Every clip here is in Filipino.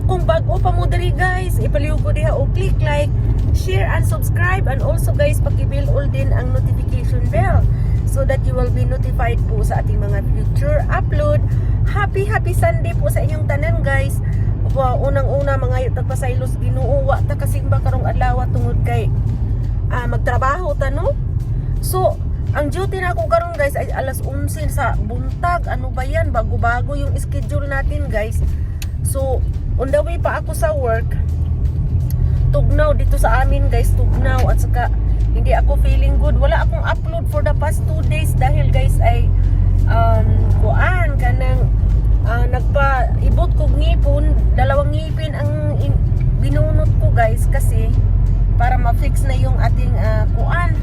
So kung bago pa mo diri guys, ipaliw ko diha o click like, share and subscribe and also guys paki-bell all din ang notification bell so that you will be notified po sa ating mga future upload. Happy happy Sunday po sa inyong tanan guys. Wow, unang-una mga tagpasaylos Ginoo wa ta kasimba karong adlaw tungod kay ah, magtrabaho ta no. So, ang duty na ako karon guys ay alas 11 sa buntag. Ano ba yan? Bago-bago yung schedule natin guys. So, on the way pa ako sa work. Tugnaw dito sa amin guys, tugnaw at saka hindi ako feeling good. Wala akong upload for the past 2 days dahil guys ay um, kuan kanang ah, nagpa-ibot kog ngipon, dalawang ngipin ang in- binunot ko guys kasi para ma-fix na yung ating ah, kuan.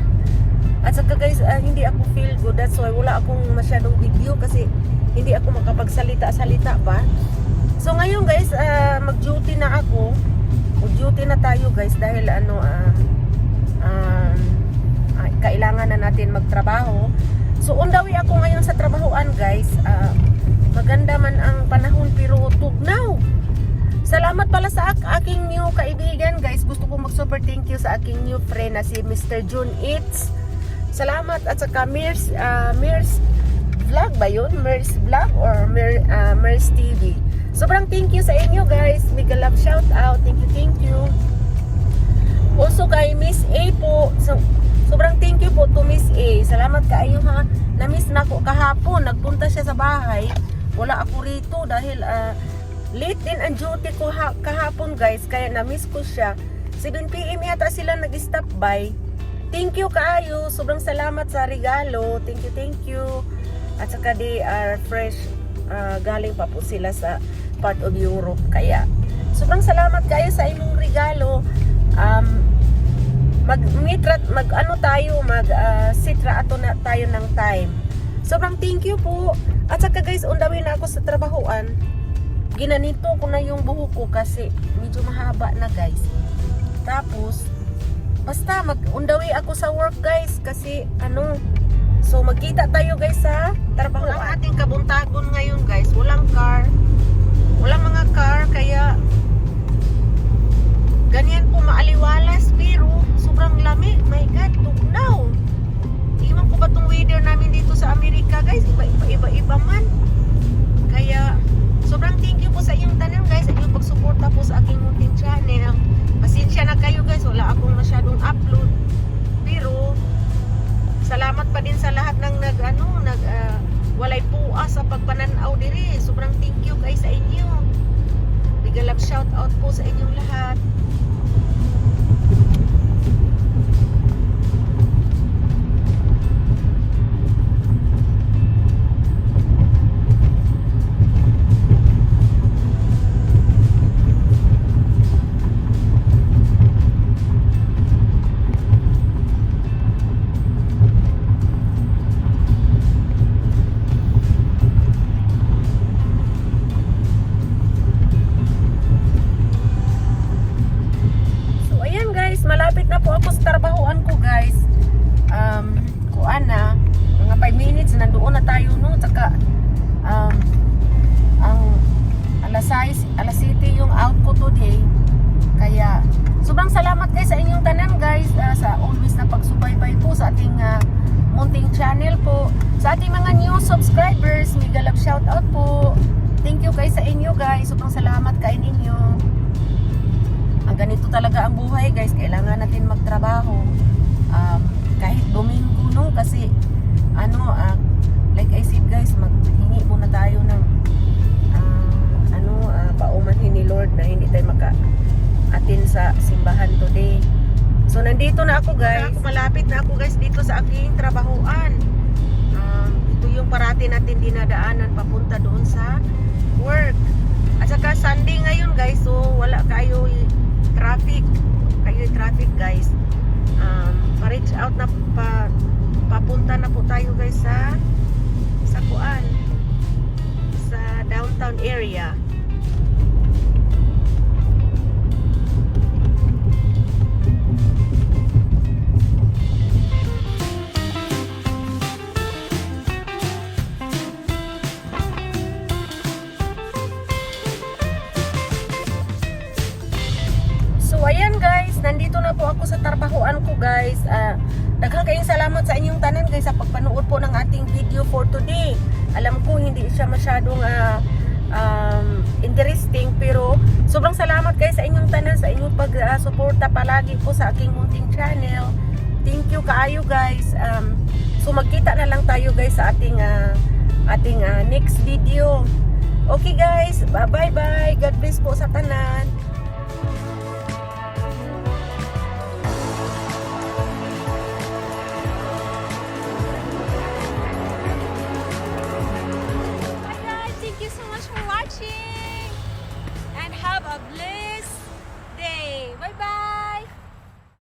At saka guys, ah, hindi ako feel good. That's why wala akong masyadong video kasi hindi ako makapagsalita-salita pa. So ngayon guys, ah, mag-duty na ako. Mag-duty na tayo guys dahil ano ah ah, ah, kailangan na natin magtrabaho. So on the way ako ngayon sa trabahoan guys. Ah, maganda man ang panahon pero tugnaw. Salamat pala sa ak- aking new kaibigan guys. Gusto ko mag-super thank you sa aking new friend na si Mr. June Eats. Salamat at saka Mirs, uh, Mirs Vlog ba yun? Mirs Vlog or Mir, uh, Mirs TV. Sobrang thank you sa inyo guys. Mega love shout out. Thank you, thank you. Also kay Miss A po. So, sobrang thank you po to Miss A. Salamat kaayo ha. Na-miss na ko kahapon. Nagpunta siya sa bahay. Wala ako rito dahil ah, late din ang duty ko ha- kahapon guys. Kaya na-miss ko siya. 7pm yata sila nag-stop by. Thank you kaayo. Sobrang salamat sa regalo. Thank you, thank you. At saka they are fresh. ah, galing pa po sila sa part of Europe. Kaya sobrang salamat kayo sa imong regalo. Um, mag mitrat mag ano tayo mag ah, sitra ato na tayo ng time. Sobrang thank you po. At saka guys, on the way na ako sa trabahoan. Ginanito ko na yung buhok ko kasi medyo mahaba na guys. Tapos basta mag on the way ako sa work guys kasi ano So magkita tayo guys sa trabaho. Ang ating kabuntagon ngayon guys, walang car. Walang mga car kaya ganyan po maaliwalas pero sobrang lamig. My God, tugnaw. Iwan ko ba tong weather namin dito sa Amerika guys? Iba-iba iba-iba man. Kaya sobrang thank you po sa inyong tanan guys sa inyong pagsuporta po sa aking munting channel. Pasensya na kayo guys, wala akong masyadong upload. Pero salamat pa din sa lahat ng nag ano, nag ah, walay puas sa pagpananaw diri. Sobrang thank you guys sa inyo. Big shout out po sa inyong lahat. Sa trabahoan ko guys. Um, kuan na, mga 5 minutes nandoon na tayo no, tsaka um, ang alas 6, alas 7 yung out ko today. Kaya sobrang salamat guys sa inyong tanan guys ah, sa always na pagsubaybay po sa ating ah, munting channel po. Sa ating mga new subscribers, mega love shout out po. Thank you guys sa inyo guys. Sobrang salamat kay ninyo ang ganito talaga ang buhay guys. Kailangan natin magtrabaho. Um, kahit domingo no? Kasi ano ah, like I said guys maghingi muna tayo ng ah, ano ah, paumanhin ni Lord na hindi tayo maka atin sa simbahan today. So nandito na ako guys. ako, malapit na ako guys dito sa aking trabahoan. Um, ito yung parati natin dinadaanan papunta doon sa work. At saka Sunday ngayon guys so wala kayo traffic. Kayo traffic guys. Um, pa-reach out na pa, papunta na po tayo guys sa sa kuan. Sa downtown area sa inyong tanan guys sa pagpanood po ng ating video for today. Alam ko hindi siya masyadong ah, um, interesting pero sobrang salamat guys sa inyong tanan sa inyong pag-suporta palagi po sa aking munting channel. Thank you kaayo guys. Um, so magkita na lang tayo guys sa ating ah, ating ah, next video. Okay guys, bye bye. God bless po sa tanan.